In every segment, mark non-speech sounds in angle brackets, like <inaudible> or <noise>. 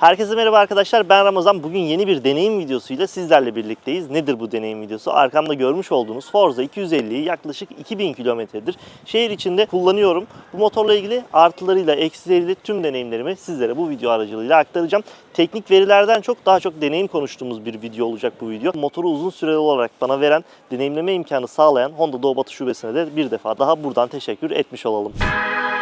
Herkese merhaba arkadaşlar ben Ramazan. Bugün yeni bir deneyim videosuyla sizlerle birlikteyiz. Nedir bu deneyim videosu? Arkamda görmüş olduğunuz Forza 250'yi yaklaşık 2000 kilometredir şehir içinde kullanıyorum. Bu motorla ilgili artılarıyla eksileriyle tüm deneyimlerimi sizlere bu video aracılığıyla aktaracağım. Teknik verilerden çok daha çok deneyim konuştuğumuz bir video olacak bu video. Motoru uzun süreli olarak bana veren, deneyimleme imkanı sağlayan Honda Doğu Batı Şubesi'ne de bir defa daha buradan teşekkür etmiş olalım. Evet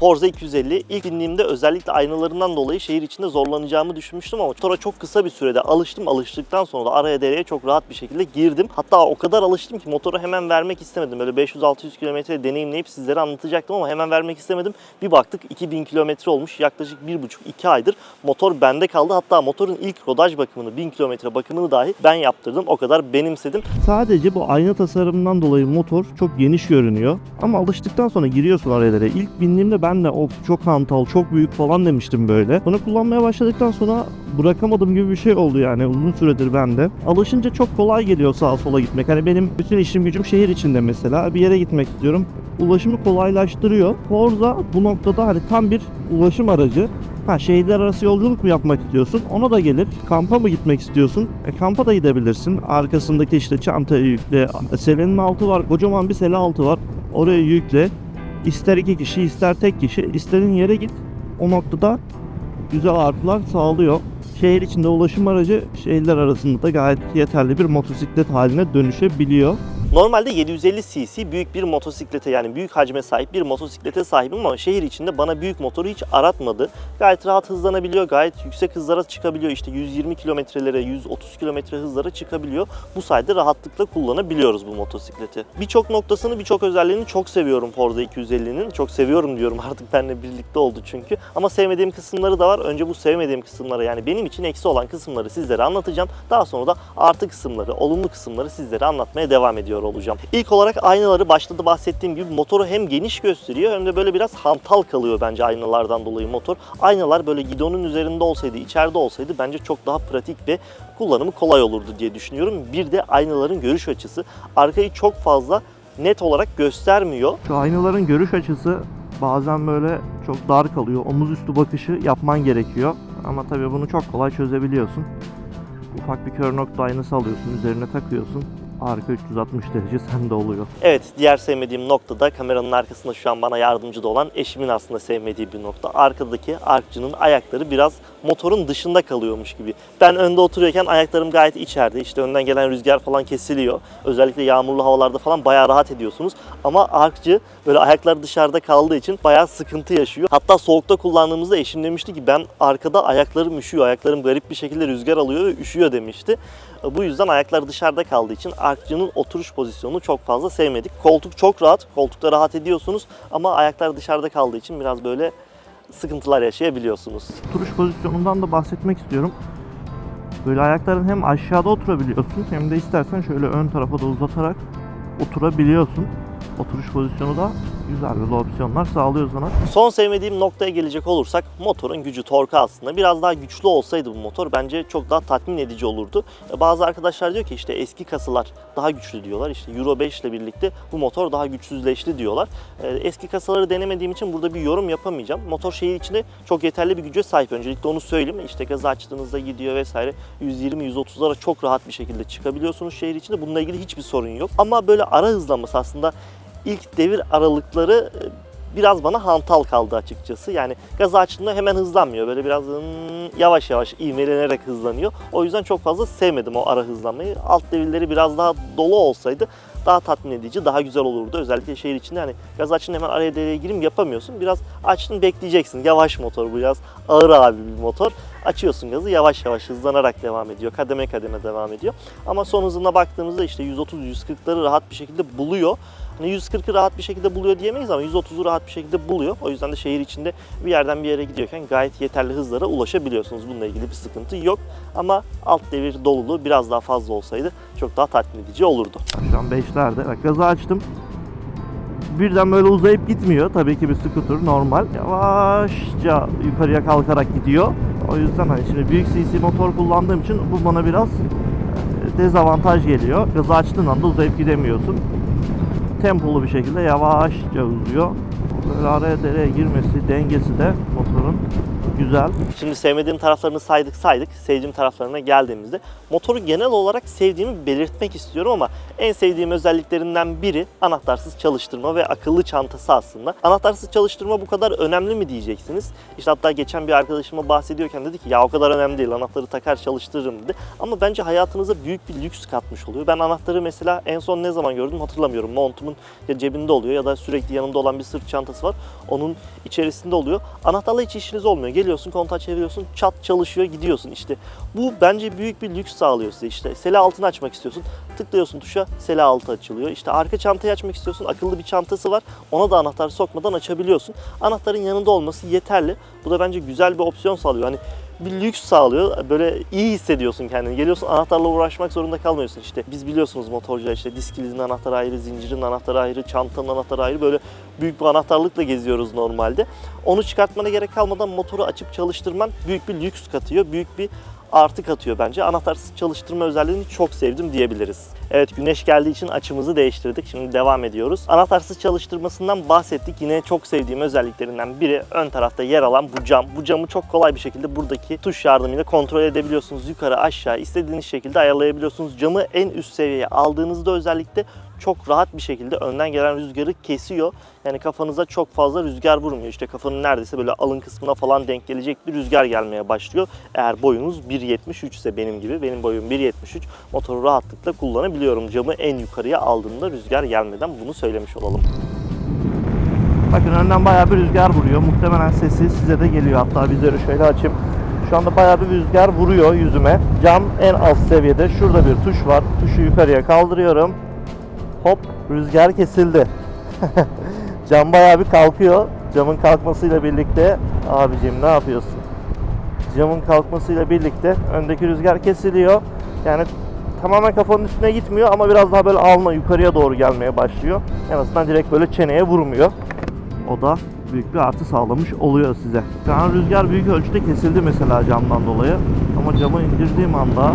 Forza 250 ilk bindiğimde özellikle aynalarından dolayı şehir içinde zorlanacağımı düşünmüştüm ama motora çok kısa bir sürede alıştım. Alıştıktan sonra da araya dereye çok rahat bir şekilde girdim. Hatta o kadar alıştım ki motoru hemen vermek istemedim. Böyle 500-600 kilometre deneyimleyip sizlere anlatacaktım ama hemen vermek istemedim. Bir baktık 2000 kilometre olmuş. Yaklaşık 1,5-2 aydır motor bende kaldı. Hatta motorun ilk rodaj bakımını 1000 kilometre bakımını dahi ben yaptırdım. O kadar benimsedim. Sadece bu ayna tasarımından dolayı motor çok geniş görünüyor. Ama alıştıktan sonra giriyorsun aralara. İlk bindiğimde ben de of çok hantal, çok büyük falan demiştim böyle. Bunu kullanmaya başladıktan sonra bırakamadığım gibi bir şey oldu yani uzun süredir bende. Alışınca çok kolay geliyor sağa sola gitmek. Hani benim bütün işim gücüm şehir içinde mesela. Bir yere gitmek istiyorum. Ulaşımı kolaylaştırıyor. Forza bu noktada hani tam bir ulaşım aracı. Ha şehirler arası yolculuk mu yapmak istiyorsun? Ona da gelir. Kampa mı gitmek istiyorsun? E, kampa da gidebilirsin. Arkasındaki işte çantayı yükle. Selenin altı var. Kocaman bir sele altı var. Oraya yükle. İster iki kişi ister tek kişi. istediğin yere git. O noktada güzel artılar sağlıyor. Şehir içinde ulaşım aracı şehirler arasında da gayet yeterli bir motosiklet haline dönüşebiliyor. Normalde 750 cc büyük bir motosiklete yani büyük hacme sahip bir motosiklete sahibim ama şehir içinde bana büyük motoru hiç aratmadı. Gayet rahat hızlanabiliyor, gayet yüksek hızlara çıkabiliyor. İşte 120 kilometrelere, 130 kilometre hızlara çıkabiliyor. Bu sayede rahatlıkla kullanabiliyoruz bu motosikleti. Birçok noktasını, birçok özelliğini çok seviyorum Forza 250'nin. Çok seviyorum diyorum <laughs> artık benimle birlikte oldu çünkü. Ama sevmediğim kısımları da var. Önce bu sevmediğim kısımları yani benim için eksi olan kısımları sizlere anlatacağım. Daha sonra da artı kısımları, olumlu kısımları sizlere anlatmaya devam ediyor olacağım. İlk olarak aynaları başta da bahsettiğim gibi motoru hem geniş gösteriyor hem de böyle biraz hantal kalıyor bence aynalardan dolayı motor. Aynalar böyle gidonun üzerinde olsaydı, içeride olsaydı bence çok daha pratik ve kullanımı kolay olurdu diye düşünüyorum. Bir de aynaların görüş açısı. Arkayı çok fazla net olarak göstermiyor. Şu aynaların görüş açısı bazen böyle çok dar kalıyor. Omuz üstü bakışı yapman gerekiyor. Ama tabii bunu çok kolay çözebiliyorsun. Ufak bir kör nokta aynası alıyorsun, üzerine takıyorsun. Arka 360 derece sende oluyor. Evet, diğer sevmediğim nokta da kameranın arkasında şu an bana yardımcı da olan eşimin aslında sevmediği bir nokta. Arkadaki arkçının ayakları biraz motorun dışında kalıyormuş gibi. Ben önde oturuyorken ayaklarım gayet içeride. İşte önden gelen rüzgar falan kesiliyor. Özellikle yağmurlu havalarda falan bayağı rahat ediyorsunuz. Ama arkçı böyle ayaklar dışarıda kaldığı için bayağı sıkıntı yaşıyor. Hatta soğukta kullandığımızda eşim demişti ki ben arkada ayaklarım üşüyor. Ayaklarım garip bir şekilde rüzgar alıyor ve üşüyor demişti. Bu yüzden ayaklar dışarıda kaldığı için arkçının oturuş pozisyonunu çok fazla sevmedik. Koltuk çok rahat, koltukta rahat ediyorsunuz ama ayaklar dışarıda kaldığı için biraz böyle sıkıntılar yaşayabiliyorsunuz. Oturuş pozisyonundan da bahsetmek istiyorum. Böyle ayakların hem aşağıda oturabiliyorsun hem de istersen şöyle ön tarafa da uzatarak oturabiliyorsun. Oturuş pozisyonu da güzel böyle opsiyonlar sağlıyor sana. Son sevmediğim noktaya gelecek olursak motorun gücü, torku aslında. Biraz daha güçlü olsaydı bu motor bence çok daha tatmin edici olurdu. E, Bazı arkadaşlar diyor ki işte eski kasalar daha güçlü diyorlar. İşte Euro 5 ile birlikte bu motor daha güçsüzleşti diyorlar. E, Eski kasaları denemediğim için burada bir yorum yapamayacağım. Motor şehir içinde çok yeterli bir güce sahip. Öncelikle onu söyleyeyim. İşte gazı açtığınızda gidiyor vesaire. 120-130'lara çok rahat bir şekilde çıkabiliyorsunuz şehir içinde. Bununla ilgili hiçbir sorun yok. Ama böyle ara hızlanması aslında ilk devir aralıkları e, biraz bana hantal kaldı açıkçası. Yani gaz açtığında hemen hızlanmıyor. Böyle biraz hmm, yavaş yavaş ivmelenerek hızlanıyor. O yüzden çok fazla sevmedim o ara hızlanmayı. Alt devirleri biraz daha dolu olsaydı daha tatmin edici, daha güzel olurdu. Özellikle şehir içinde hani gaz açtın hemen araya devreye girim yapamıyorsun. Biraz açtın bekleyeceksin. Yavaş motor bu biraz ağır abi bir motor. Açıyorsun gazı yavaş yavaş hızlanarak devam ediyor. Kademe kademe devam ediyor. Ama son hızına baktığımızda işte 130-140'ları rahat bir şekilde buluyor. Hani 140'ı rahat bir şekilde buluyor diyemeyiz ama 130'u rahat bir şekilde buluyor. O yüzden de şehir içinde bir yerden bir yere gidiyorken gayet yeterli hızlara ulaşabiliyorsunuz. Bununla ilgili bir sıkıntı yok. Ama alt devir doluluğu biraz daha fazla olsaydı çok daha tatmin edici olurdu. Şu an 5'lerde. Bak gazı açtım. Birden böyle uzayıp gitmiyor. Tabii ki bir scooter normal. Yavaşça yukarıya kalkarak gidiyor. O yüzden hani şimdi büyük CC motor kullandığım için bu bana biraz e, dezavantaj geliyor. Gazı açtığın anda uzayıp gidemiyorsun. Tempolu bir şekilde yavaşça uzuyor. Böyle araya dereye girmesi, dengesi de motorun güzel. Şimdi sevmediğim taraflarını saydık saydık. Sevdiğim taraflarına geldiğimizde motoru genel olarak sevdiğimi belirtmek istiyorum ama en sevdiğim özelliklerinden biri anahtarsız çalıştırma ve akıllı çantası aslında. Anahtarsız çalıştırma bu kadar önemli mi diyeceksiniz. İşte hatta geçen bir arkadaşıma bahsediyorken dedi ki ya o kadar önemli değil anahtarı takar çalıştırırım dedi. Ama bence hayatınıza büyük bir lüks katmış oluyor. Ben anahtarı mesela en son ne zaman gördüm hatırlamıyorum. Montumun ya cebinde oluyor ya da sürekli yanımda olan bir sırt çantası var. Onun içerisinde oluyor. Anahtarla hiç işiniz olmuyor. Geliyorsun kontağı çeviriyorsun çat çalışıyor gidiyorsun işte. Bu bence büyük bir lüks sağlıyor size işte. Sele altını açmak istiyorsun. Tıklıyorsun tuşa sele altı açılıyor. İşte arka çantayı açmak istiyorsun. Akıllı bir çantası var. Ona da anahtar sokmadan açabiliyorsun. Anahtarın yanında olması yeterli. Bu da bence güzel bir opsiyon sağlıyor. Hani bir lüks sağlıyor. Böyle iyi hissediyorsun kendini. Geliyorsun anahtarla uğraşmak zorunda kalmıyorsun işte. Biz biliyorsunuz motorcu işte disk kilidinin anahtarı ayrı, zincirin anahtarı ayrı, çantanın anahtarı ayrı. Böyle büyük bir anahtarlıkla geziyoruz normalde. Onu çıkartmana gerek kalmadan motoru açıp çalıştırman büyük bir lüks katıyor. Büyük bir artı katıyor bence. Anahtarsız çalıştırma özelliğini çok sevdim diyebiliriz. Evet güneş geldiği için açımızı değiştirdik. Şimdi devam ediyoruz. Anahtarsız çalıştırmasından bahsettik. Yine çok sevdiğim özelliklerinden biri ön tarafta yer alan bu cam. Bu camı çok kolay bir şekilde buradaki tuş yardımıyla kontrol edebiliyorsunuz. Yukarı aşağı istediğiniz şekilde ayarlayabiliyorsunuz. Camı en üst seviyeye aldığınızda özellikle çok rahat bir şekilde önden gelen rüzgarı kesiyor. Yani kafanıza çok fazla rüzgar vurmuyor. İşte kafanın neredeyse böyle alın kısmına falan denk gelecek bir rüzgar gelmeye başlıyor. Eğer boyunuz 1.73 ise benim gibi, benim boyum 1.73 motoru rahatlıkla kullanabiliyorum. Camı en yukarıya aldığımda rüzgar gelmeden bunu söylemiş olalım. Bakın önden bayağı bir rüzgar vuruyor. Muhtemelen sesi size de geliyor. Hatta bizleri şöyle açayım. Şu anda bayağı bir rüzgar vuruyor yüzüme. Cam en alt seviyede. Şurada bir tuş var. Tuşu yukarıya kaldırıyorum. Hop rüzgar kesildi. <laughs> Cam bayağı bir kalkıyor. Camın kalkmasıyla birlikte abicim ne yapıyorsun? Camın kalkmasıyla birlikte öndeki rüzgar kesiliyor. Yani tamamen kafanın üstüne gitmiyor ama biraz daha böyle alma yukarıya doğru gelmeye başlıyor. En azından direkt böyle çeneye vurmuyor. O da büyük bir artı sağlamış oluyor size. Şu an rüzgar büyük ölçüde kesildi mesela camdan dolayı. Ama camı indirdiğim anda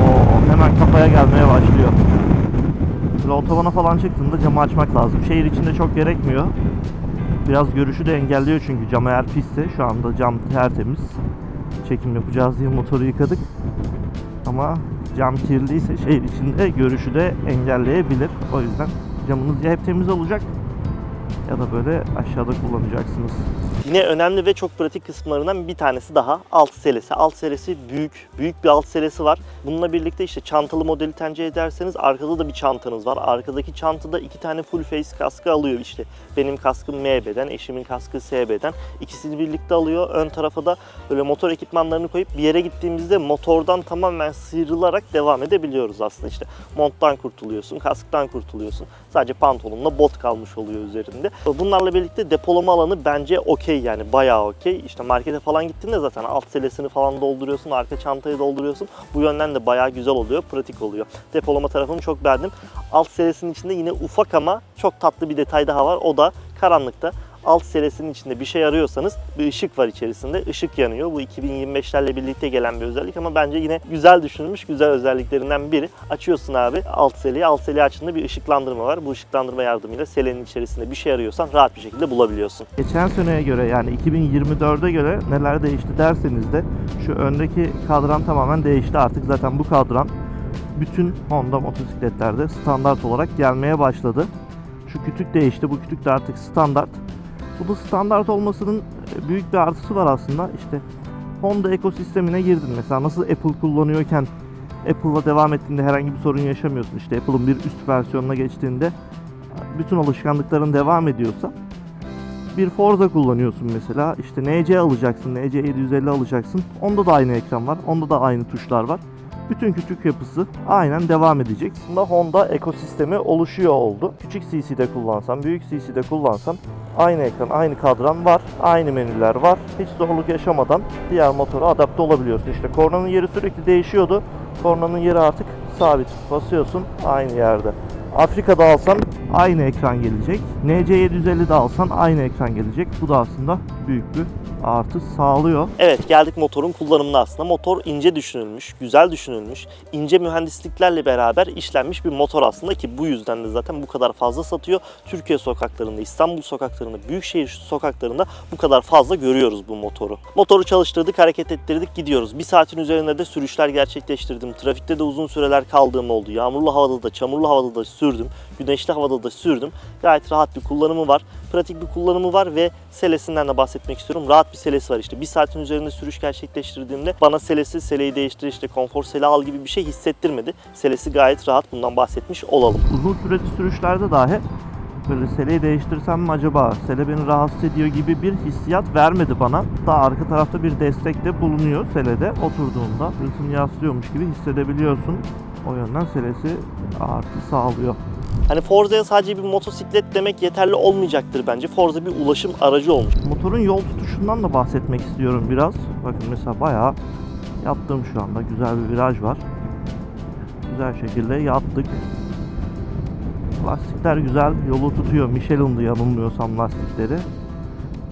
o hemen kafaya gelmeye başlıyor. Otobana falan çıktığında camı açmak lazım. Şehir içinde çok gerekmiyor. Biraz görüşü de engelliyor çünkü cam eğer pisse şu anda cam tertemiz. Çekim yapacağız diye motoru yıkadık. Ama cam kirliyse şehir içinde görüşü de engelleyebilir. O yüzden camınız ya hep temiz olacak ya da böyle aşağıda kullanacaksınız. Yine önemli ve çok pratik kısımlarından bir tanesi daha alt selesi. Alt selesi büyük, büyük bir alt selesi var. Bununla birlikte işte çantalı modeli tercih ederseniz arkada da bir çantanız var. Arkadaki çantada iki tane full face kaskı alıyor işte. Benim kaskım MB'den, eşimin kaskı SB'den. İkisini birlikte alıyor. Ön tarafa da böyle motor ekipmanlarını koyup bir yere gittiğimizde motordan tamamen sıyrılarak devam edebiliyoruz aslında işte. Monttan kurtuluyorsun, kasktan kurtuluyorsun. Sadece pantolonla bot kalmış oluyor üzerinde. Bunlarla birlikte depolama alanı bence okey yani bayağı okey. İşte markete falan gittiğinde zaten alt selesini falan dolduruyorsun, arka çantayı dolduruyorsun. Bu yönden de bayağı güzel oluyor, pratik oluyor. Depolama tarafını çok beğendim. Alt selesinin içinde yine ufak ama çok tatlı bir detay daha var. O da karanlıkta alt selesinin içinde bir şey arıyorsanız bir ışık var içerisinde. Işık yanıyor. Bu 2025'lerle birlikte gelen bir özellik ama bence yine güzel düşünülmüş güzel özelliklerinden biri. Açıyorsun abi alt seleyi. Alt seleyi açtığında bir ışıklandırma var. Bu ışıklandırma yardımıyla selenin içerisinde bir şey arıyorsan rahat bir şekilde bulabiliyorsun. Geçen seneye göre yani 2024'e göre neler değişti derseniz de şu öndeki kadran tamamen değişti artık. Zaten bu kadran bütün Honda motosikletlerde standart olarak gelmeye başladı. Şu kütük değişti. Bu kütük de artık standart. Bu da standart olmasının e, büyük bir artısı var aslında. İşte Honda ekosistemine girdin. Mesela nasıl Apple kullanıyorken Apple'la devam ettiğinde herhangi bir sorun yaşamıyorsun. İşte Apple'ın bir üst versiyonuna geçtiğinde bütün alışkanlıkların devam ediyorsa bir Forza kullanıyorsun mesela. İşte NC alacaksın, NC 750 alacaksın. Onda da aynı ekran var. Onda da aynı tuşlar var. Bütün küçük yapısı aynen devam edecek. Aslında Honda ekosistemi oluşuyor oldu. Küçük CC'de kullansan, büyük CC'de kullansan aynı ekran, aynı kadran var. Aynı menüler var. Hiç zorluk yaşamadan diğer motora adapte olabiliyorsun. İşte kornanın yeri sürekli değişiyordu. Kornanın yeri artık sabit. Basıyorsun aynı yerde. Afrika'da alsan aynı ekran gelecek. NC750'de alsan aynı ekran gelecek. Bu da aslında büyük bir artı sağlıyor. Evet geldik motorun kullanımına aslında. Motor ince düşünülmüş, güzel düşünülmüş, ince mühendisliklerle beraber işlenmiş bir motor aslında ki bu yüzden de zaten bu kadar fazla satıyor. Türkiye sokaklarında, İstanbul sokaklarında, büyükşehir sokaklarında bu kadar fazla görüyoruz bu motoru. Motoru çalıştırdık, hareket ettirdik, gidiyoruz. Bir saatin üzerinde de sürüşler gerçekleştirdim. Trafikte de uzun süreler kaldığım oldu. Yağmurlu havada da, çamurlu havada da sürdüm. Güneşli havada da sürdüm. Gayet rahat bir kullanımı var. Pratik bir kullanımı var ve selesinden de bahsetmek istiyorum. Rahat bir selesi var işte. Bir saatin üzerinde sürüş gerçekleştirdiğimde bana selesi, seleyi değiştir işte konfor sele al gibi bir şey hissettirmedi. Selesi gayet rahat. Bundan bahsetmiş olalım. Uzun süreli sürüşlerde dahi böyle seleyi değiştirsem mi acaba? Sele beni rahatsız ediyor gibi bir hissiyat vermedi bana. Daha arka tarafta bir destek de bulunuyor selede. Oturduğunda sırtını yaslıyormuş gibi hissedebiliyorsun. O yönden selesi artı sağlıyor. Hani Forza'ya sadece bir motosiklet demek yeterli olmayacaktır bence. Forza bir ulaşım aracı olmuş. Motorun yol tutuşundan da bahsetmek istiyorum biraz. Bakın mesela bayağı yattım şu anda. Güzel bir viraj var. Güzel şekilde yattık. Lastikler güzel. Yolu tutuyor. Michelin'di yanılmıyorsam lastikleri.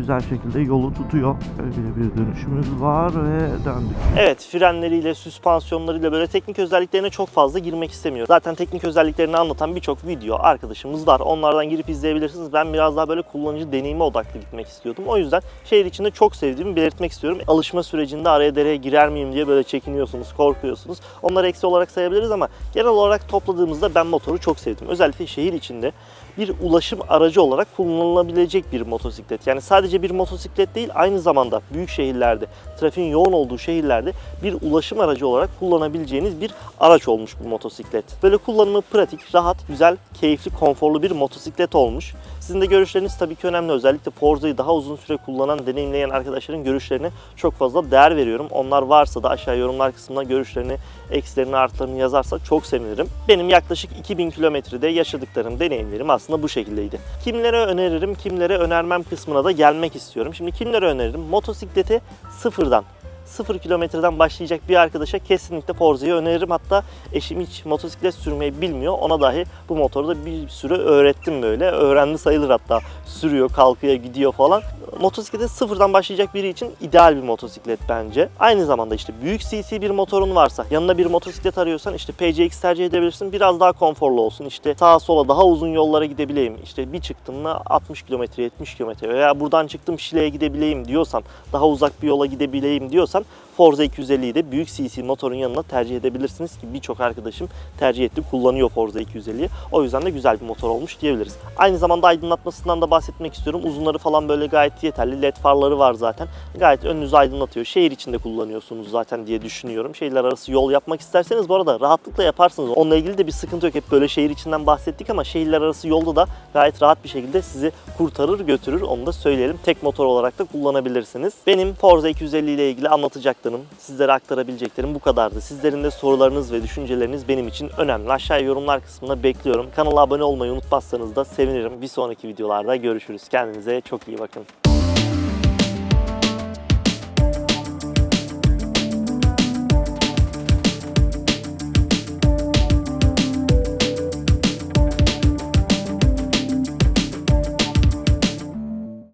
Güzel şekilde yolu tutuyor. Böyle bir dönüşümüz var ve döndük. Evet frenleriyle, süspansiyonlarıyla böyle teknik özelliklerine çok fazla girmek istemiyorum. Zaten teknik özelliklerini anlatan birçok video arkadaşımız var. Onlardan girip izleyebilirsiniz. Ben biraz daha böyle kullanıcı deneyime odaklı gitmek istiyordum. O yüzden şehir içinde çok sevdiğimi belirtmek istiyorum. Alışma sürecinde araya dereye girer miyim diye böyle çekiniyorsunuz, korkuyorsunuz. Onları eksi olarak sayabiliriz ama genel olarak topladığımızda ben motoru çok sevdim. Özellikle şehir içinde bir ulaşım aracı olarak kullanılabilecek bir motosiklet. Yani sadece bir motosiklet değil aynı zamanda büyük şehirlerde, trafiğin yoğun olduğu şehirlerde bir ulaşım aracı olarak kullanabileceğiniz bir araç olmuş bu motosiklet. Böyle kullanımı pratik, rahat, güzel, keyifli, konforlu bir motosiklet olmuş. Sizin de görüşleriniz tabii ki önemli. Özellikle Forza'yı daha uzun süre kullanan, deneyimleyen arkadaşların görüşlerine çok fazla değer veriyorum. Onlar varsa da aşağı yorumlar kısmına görüşlerini, eksilerini, artlarını yazarsa çok sevinirim. Benim yaklaşık 2000 kilometrede yaşadıklarım, deneyimlerim aslında bu şekildeydi. Kimlere öneririm, kimlere önermem kısmına da gelmek istiyorum. Şimdi kimlere öneririm? Motosikleti sıfırdan 0 kilometreden başlayacak bir arkadaşa kesinlikle Forza'yı öneririm. Hatta eşim hiç motosiklet sürmeyi bilmiyor. Ona dahi bu motoru da bir süre öğrettim böyle. Öğrendi sayılır hatta. Sürüyor, kalkıyor, gidiyor falan. Motosiklete sıfırdan başlayacak biri için ideal bir motosiklet bence. Aynı zamanda işte büyük CC bir motorun varsa, yanına bir motosiklet arıyorsan işte PCX tercih edebilirsin. Biraz daha konforlu olsun. İşte sağa sola daha uzun yollara gidebileyim. İşte bir çıktığımda 60 kilometre, 70 kilometre veya buradan çıktım Şile'ye gidebileyim diyorsan, daha uzak bir yola gidebileyim diyorsan Forza 250'yi de büyük CC motorun yanına tercih edebilirsiniz ki birçok arkadaşım tercih etti, kullanıyor Forza 250'yi. O yüzden de güzel bir motor olmuş diyebiliriz. Aynı zamanda aydınlatmasından da bahsetmek istiyorum. Uzunları falan böyle gayet yeterli. LED farları var zaten. Gayet önünüzü aydınlatıyor. Şehir içinde kullanıyorsunuz zaten diye düşünüyorum. Şehirler arası yol yapmak isterseniz bu arada rahatlıkla yaparsınız. Onunla ilgili de bir sıkıntı yok. Hep böyle şehir içinden bahsettik ama şehirler arası yolda da gayet rahat bir şekilde sizi kurtarır götürür. Onu da söyleyelim. Tek motor olarak da kullanabilirsiniz. Benim Forza 250 ile ilgili anlatacaklarım, sizlere aktarabileceklerim bu kadardı. Sizlerin de sorularınız ve düşünceleriniz benim için önemli. Aşağıya yorumlar kısmına bekliyorum. Kanala abone olmayı unutmazsanız da sevinirim. Bir sonraki videolarda görüşürüz. Kendinize çok iyi bakın.